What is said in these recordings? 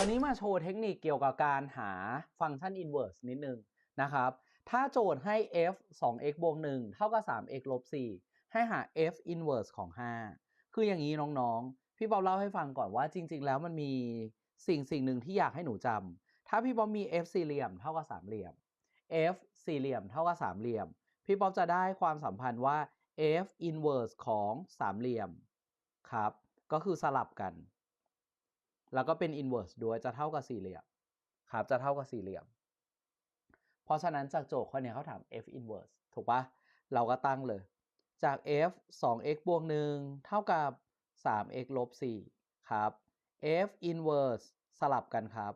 วันนี้มาโชว์เทคนิคเกี่ยวกับการหาฟังก์ชัน inverse นิดนึงนะครับ ถ้าโจทย์ให้ f 2x บวก1เท่ากับ 3x ลบ4ให้หา f inverse ของ 5 คืออย่างนี้น้องๆ พี่บอลเล่าให้ฟังก่อนว่าจริง ๆ แล้วมันมีสิ่งสิ่งหนึ่งที่อยากให้หนูจำถ้าพี่บอลมี f สี่เหลี่ยมเท่ากับสามเหลี่ยม f สี่เหลี่ยมเท่ากับสามเหลี่ยม พี่ป๊อปจะได้ความสัมพันธ์ว่า f inverse ของสามเหลี่ยมครับ ก็คือสลับกัน แล้วก็เป็น inverse ด้วยจะเท่ากับสี่เหลี่ยมครับจะเท่ากับสี่เหลี่ยม เพราะฉะนั้นจากโจทย์ข้อนี้เขาถาม f inverse ถูกปะเราก็ตั้งเลย จาก f 2x บวก1เท่ากับ 3x ลบ4ครับ f inverse สลับกันครับ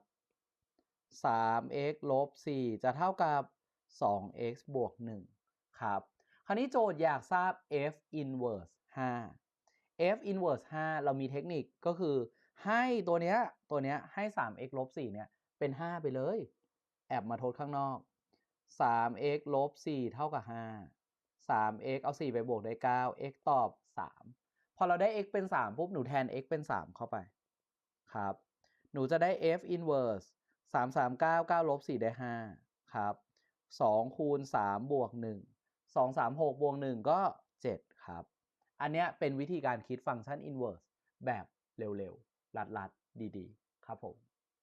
3x ลบ4จะเท่ากับ 2x บวก1ครับ คราวนี้โจทย์อยากทราบ f inverse 5 f inverse 5 เรามีเทคนิคก็คือ ให้ตัวเนี้ยตัวเนี้ยให้ 3x ลบ4เนี่ยเป็น 5 ไปเลย แอบมาทดข้างนอก 3x ลบ4เท่ากับ 5 3x เอา 4 ไปบวกได้ 9 x ตอบ 3 พอเราได้ x เป็น 3 ปุ๊บ หนูแทน x เป็น 3 เข้าไป ครับ หนูจะได้ f inverse 3 3 9 9ลบ4ได้ 5 ครับ 2 คูณ 3 บวก 1 2 3 6 บวก 1 ก็ 7 ครับ อันเนี้ยเป็นวิธีการคิดฟังก์ชัน inverse แบบเร็วๆ ลัดๆดีๆ ครับผม